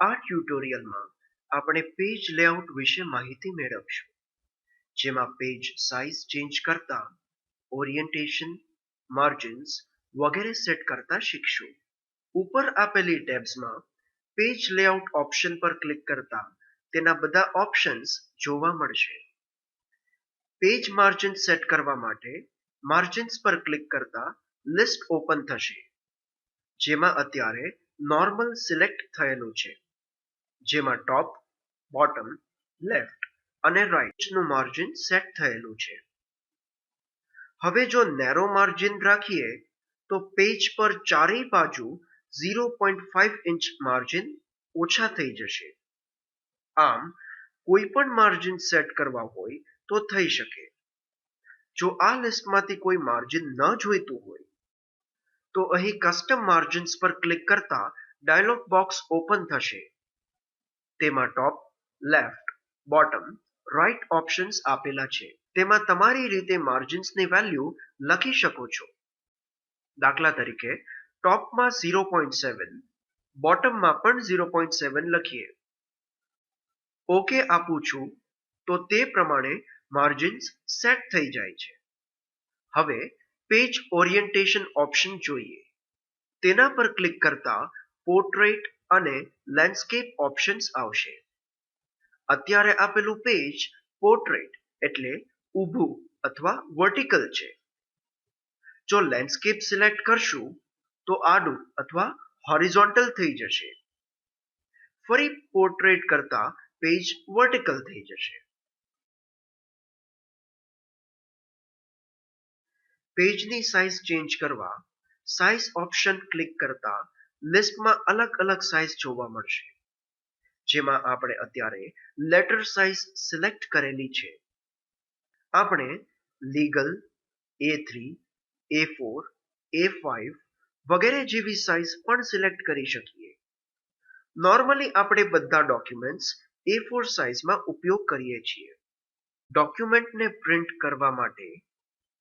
આ ટ્યુટોરિયલમાં આપણે page layout વિશે માહિતી મેળવશું, જેમાં પેજ સાઇઝ ચેન્જ કરતા, ઓરિએન્ટેશન, માર્જિન્સ વગેરે સેટ કરતા શીખશું. ઉપર આપેલી ટેબ્સમાં પેજ લેઆઉટ ઓપ્શન પર ક્લિક કરતા તેના બધા ઓપ્શન્સ જોવા મળશે. પેજ માર્જિન સેટ કરવા માટે માર્જિન્સ પર ક્લિક કરતા લિસ્ટ ઓપન થશે, જેમાં અત્યારે નોર્મલ સિલેક્ટ થયેલું છે. જેમાં ટોપ બોટમ લેફ્ટ અને રાઇટનું માર્જિન સેટ થયેલું છે. હવે જો નેરો માર્જિન રાખીએ, તો પેજ પર ચારેય બાજુ zero point five inch margin ઓછા થઈ જશે. આમ, કોઈ પણ માર્જિન સેટ કરવા હોય તો થઈ શકે. જો આ લિસ્ટમાંથી કોઈ માર્જિન ન જોઈતું હોય, તો અહીં કસ્ટમ માર્જિન્સ પર ક્લિક કરતા ડાયલોગ બોક્સ ઓપન થશે. તેમાં top left bottom right options આપેલા છે. તેમાં તમારી રીતે માર્જિન્સની વેલ્યુ લખી શકો છો. દાખલા તરીકે ટોપમાં ઝીરો પોઈન્ટ સેવન બોટમમાં પણ ઝીરો પોઈન્ટ સેવન લખીએ. ઓકે આપું છું, તો તે પ્રમાણે માર્જિન્સ સેટ થઈ જાય છે. હવે પેજ ઓરિએન્ટેશન ઓપ્શન જોઈએ. તેના પર ક્લિક કરતા પોર્ટ્રેટ અને લેન્ડસ્કેપ ઓપ્શન્સ આવશે. અત્યારે આપેલું પેજ પોર્ટ્રેટ એટલે ઊભું અથવા વર્ટિકલ છે. જો લેન્ડસ્કેપ સિલેક્ટ કરશું, તો આડું અથવા હોરિઝોન્ટલ થઈ જશે. ફરી પોર્ટ્રેટ કરતા પેજ વર્ટિકલ થઈ જશે. પેજની સાઇઝ ચેન્જ કરવા સાઇઝ ઓપ્શન ક્લિક કરતા લિસ્ટમાં અલગ અલગ સાઇઝ જોવા મળશે. જેમાં આપણે અત્યારે લેટર સાઇઝ સિલેક્ટ કરેલી છે. આપણે legal A three A four A five વગેરે જેવી સાઇઝ પણ સિલેક્ટ કરી શકીએ. નોર્મલી આપણે બધા ડોક્યુમેન્ટ્સ એ ફોર સાઇઝમાં ઉપયોગ કરીએ છીએ. ડોક્યુમેન્ટને પ્રિન્ટ કરવા માટે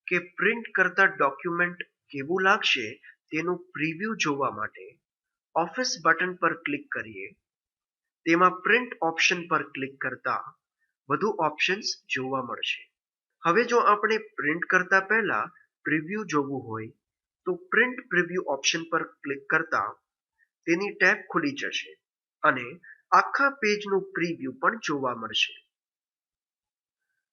કે પ્રિન્ટ કરતા ડોક્યુમેન્ટ કેવું લાગશે તેનું પ્રિવ્યૂ જોવા માટે ઓફિસ બટન પર ક્લિક કરીએ. તેમાં પ્રિન્ટ ઓપ્શન પર ક્લિક કરતા વધુ ઓપ્શન્સ જોવા મળશે. હવે જો આપણે પ્રિન્ટ કરતા પહેલા પ્રિવ્યૂ જોવું હોય, તો પ્રિન્ટ પ્રિવ્યૂ ઓપ્શન પર ક્લિક કરતા તેની ટેબ ખુલી જશે અને આખા પેજનું પ્રિવ્યૂ પણ જોવા મળશે.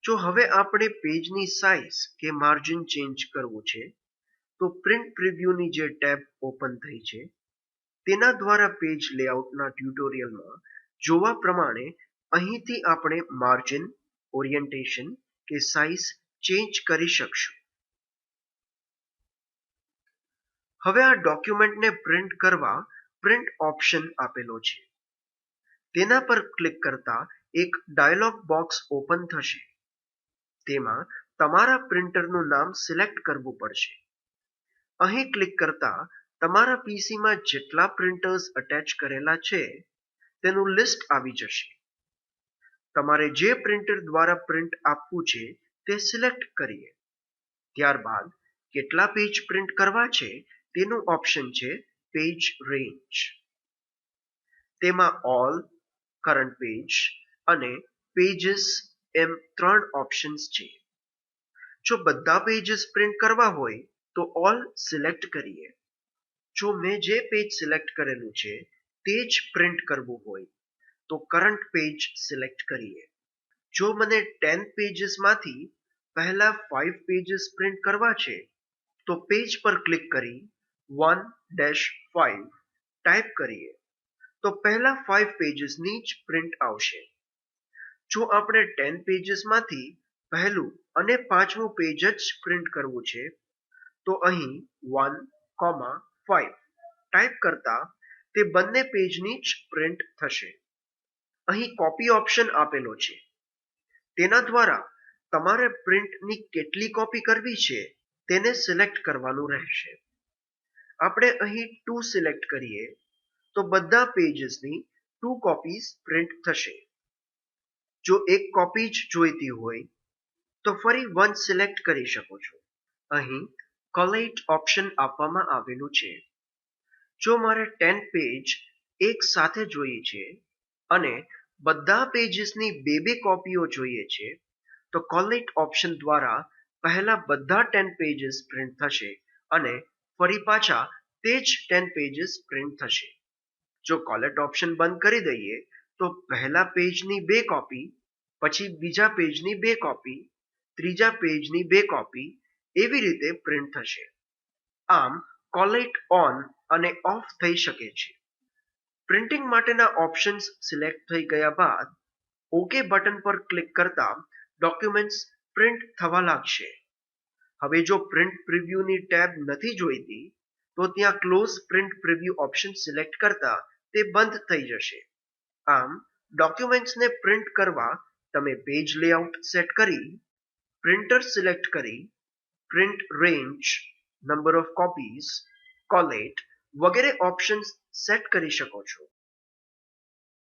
જો હવે આપણે પેજની સાઇઝ કે માર્જિન ચેન્જ કરવું છે, તો પ્રિન્ટ પ્રિવ્યુની જે ટેબ ઓપન થઈ છે તેના દ્વારા પેજ લેઆઉટના ટ્યુટોરિયલમાં જોવા પ્રમાણે અહીંથી આપણે માર્જિન ઓરિએન્ટેશન કે સાઇઝ ચેન્જ કરી શકશું. હવે આ ડોક્યુમેન્ટને પ્રિન્ટ કરવા પ્રિન્ટ ઓપ્શન આપેલો છે. તેના પર ક્લિક કરતા એક ડાયલોગ બોક્સ ઓપન થશે. તેમાં તમારા પ્રિન્ટરનું નામ સિલેક્ટ કરવું પડશે. અહીં ક્લિક કરતા તમારા પીસીમાં જેટલા પ્રિન્ટર્સ અટેચ કરેલા છે, તેનું લિસ્ટ આવી જશે. તમારે જે પ્રિન્ટર દ્વારા પ્રિન્ટ આપવું છે, તે સિલેક્ટ કરીએ. ત્યારબાદ, કેટલા પેજ પ્રિન્ટ કરવા છે, તેનું ઓપ્શન છે પેજ રેન્જ તેમાં ઓલ કરંટ પેજ અને પેજીસ એમ ત્રણ ઓપ્શન્સ છે. જો બધા પેજીસ પ્રિન્ટ કરવા હોય, તો ઓલ સિલેક્ટ કરીએ. જો મેં જે પેજ સિલેક્ટ કરેલું છે, તે જ પ્રિન્ટ કરવું હોય, તો કરંટ પેજ સિલેક્ટ કરીએ. જો મને ટેન પેજીસમાંથી પહેલા ફાઇવ પેજીસ પ્રિન્ટ કરવા છે, તો પેજ પર ક્લિક કરી વન ડેશ ફાઇવ ટાઈપ કરીએ. તો પહેલા ફાઇવ પેજીસની જ પ્રિન્ટ આવશે. જો આપણે ટેન પેજીસમાંથી પહેલું અને પાંચમું પેજ જ પ્રિન્ટ કરવું છે, તો અહીં વન કોમા ફાઇવ ટાઈપ કરતા તે બંને પેજની જ પ્રિન્ટ થશે. અહીં કોપી ઓપ્શન આપેલો છે. તેના દ્વારા તમારે પ્રિન્ટની કેટલી કોપી કરવી છે તેને સિલેક્ટ કરવાનું રહેશે. આપણે અહીં ટુ સિલેક્ટ કરીએ તો બધા પેજીસની ટુ કોપીઝ પ્રિન્ટ થશે. જો એક કોપી જ જોઈતી હોય તો ફરી વન સિલેક્ટ કરી શકો છો. અહીં કોલેટ ઓપ્શન આપવામાં આવેલું છે. જો મારે ટેન પેજ એક સાથે જોઈએ છે અને બધા પેજીસની બે બે કોપીઓ જોઈએ છે, તો કોલેટ ઓપ્શન દ્વારા પહેલા બધા ટેન પેજીસ પ્રિન્ટ થશે અને ફરી પાછા તે જ ટેન પેજીસ પ્રિન્ટ થશે. જો કોલેટ ઓપ્શન બંધ કરી દઈએ, તો પહેલા પેજની બે કોપી પછી બીજા પેજની બે કોપી ત્રીજા પેજની બે કોપી એવી રીતે પ્રિન્ટ થશે. આમ કોલેટ ઓન અને ઓફ થઈ શકે છે. પ્રિન્ટિંગ માટેના ઓપ્શન્સ સિલેક્ટ થઈ ગયા બાદ ઓકે બટન પર ક્લિક કરતા ડોક્યુમેન્ટ્સ પ્રિન્ટ થવા લાગશે. હવે જો પ્રિન્ટ પ્રિવ્યુની ટેબ નથી જોઈતી, તો ત્યાં close print preview option select કરતા તે બંધ થઈ જશે. આમ ડોક્યુમેન્ટ્સને પ્રિન્ટ કરવા તમે પેજ લેઆઉટ સેટ કરી પ્રિન્ટર સિલેક્ટ કરી print range number of copies collate વગેરે ઓપ્શન્સ સેટ કરી શકો છો.